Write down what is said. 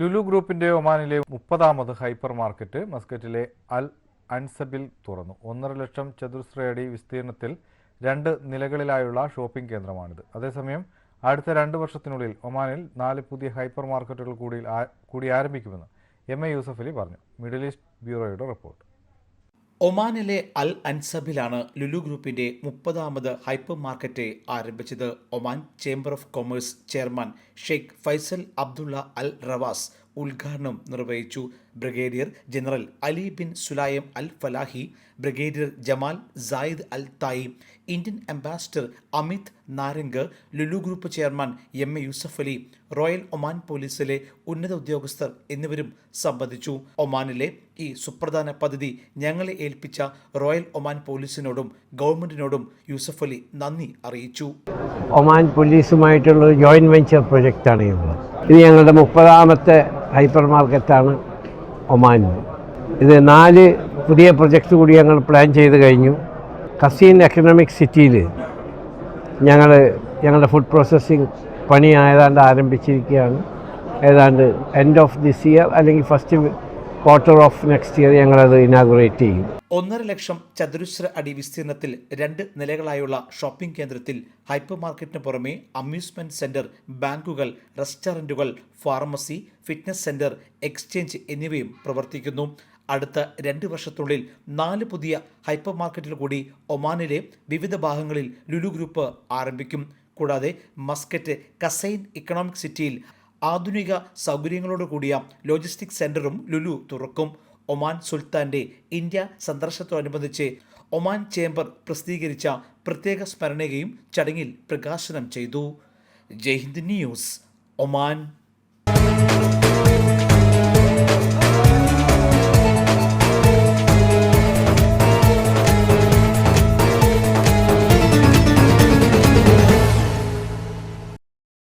ലുലു ഗ്രൂപ്പിന്റെ ഒമാനിലെ മുപ്പതാമത് hyper market മസ്കറ്റിലെ അൽ അൻസബിൽ തുറന്നു. ഒന്നര ലക്ഷം ചതുരശ്രയടി വിസ്തീർണത്തിൽ രണ്ട് നിലകളിലായുള്ള ഷോപ്പിംഗ് കേന്ദ്രമാണിത്. അതേസമയം അടുത്ത രണ്ട് വർഷത്തിനുള്ളിൽ ഒമാനിൽ നാല് പുതിയ ഹൈപ്പർ മാർക്കറ്റുകൾ കൂടി കൂടി ആരംഭിക്കുമെന്ന് എം എ യൂസഫലി പറഞ്ഞു. മിഡിൽ ഈസ്റ്റ് ബ്യൂറോയുടെ റിപ്പോർട്ട്. ഒമാനിലെ അൽ അൻസബിലാണ് ലുലു ഗ്രൂപ്പിന്റെ മുപ്പതാമത് ഹൈപ്പർ മാർക്കറ്റ് ആരംഭിച്ചത്. Oman chamber of commerce chairman Sheikh Faisal Abdullah Al Rawas ഉദ്ഘാടനം നിർവഹിച്ചു brigadier general Ali bin Sulaiyam Al Falahi brigadier Jamal Said Al Tai Indian ambassador Amit Narang Lulu group chairman M A Yusuf Ali royal Oman പോലീസിലെ ഉന്നത ഉദ്യോഗസ്ഥർ എന്നിവരും സംബന്ധിച്ചു. ഒമാനിലെ ഈ സുപ്രധാന പദ്ധതി ഞങ്ങളെ ഏൽപ്പിച്ച റോയൽ ഒമാൻ പോലീസിനോടും ഗവൺമെന്റിനോടും യൂസഫ് അലി നന്ദി അറിയിച്ചു. ഒമാൻ പോലീസുമായിട്ടുള്ള ജോയിന്റ് വെഞ്ചർ പ്രൊജക്റ്റാണ് ഇത് ഇത് ഞങ്ങളുടെ മുപ്പതാമത്തെ ഹൈപ്പർ മാർക്കറ്റാണ് ഒമാനിൽ ഇത് നാല് പുതിയ പ്രൊജക്റ്റ് കൂടി ഞങ്ങൾ പ്ലാൻ ചെയ്ത് കഴിഞ്ഞു. കസീൻ എക്കണോമിക് സിറ്റിയിൽ ഞങ്ങൾ ഞങ്ങളുടെ ഫുഡ് പ്രോസസ്സിങ് പണി ഏതാണ്ട് ആരംഭിച്ചിരിക്കുകയാണ്. ഏതാണ്ട് എൻഡ് ഓഫ് ദിസ് ഇയർ അല്ലെങ്കിൽ first quarter of next year ഞങ്ങൾ അത് ഇനാഗുറേറ്റ് ചെയ്യും. ഒന്നര ലക്ഷം ചതുരശ്ര അടി വിസ്തീർണത്തിൽ രണ്ട് നിലകളായുള്ള ഷോപ്പിംഗ് കേന്ദ്രത്തിൽ ഹൈപ്പർ മാർക്കറ്റിന് പുറമെ അമ്യൂസ്മെന്റ് സെന്റർ ബാങ്കുകൾ റെസ്റ്റോറന്റുകൾ ഫാർമസി ഫിറ്റ്നസ് സെന്റർ എക്സ്ചേഞ്ച് എന്നിവയും പ്രവർത്തിക്കുന്നു. അടുത്ത രണ്ട് വർഷത്തിനുള്ളിൽ നാല് പുതിയ ഹൈപ്പർ മാർക്കറ്റുകൾ കൂടി ഒമാനിലെ വിവിധ ഭാഗങ്ങളിൽ ലുലു ഗ്രൂപ്പ് ആരംഭിക്കും. കൂടാതെ മസ്കറ്റ് കസൈൻ ഇക്കണോമിക് സിറ്റിയിൽ ആധുനിക സൗകര്യങ്ങളോട് കൂടിയ ലോജിസ്റ്റിക് സെന്ററും ലുലു തുറക്കും. ഒമാൻ സുൽത്താന്റെ ഇന്ത്യ സന്ദർശനത്തോടനുബന്ധിച്ച് ഒമാൻ ചേംബർ പ്രസിദ്ധീകരിച്ച പ്രത്യേക സ്മരണയും ചടങ്ങിൽ പ്രകാശനം ചെയ്തു. Jaihind news Oman.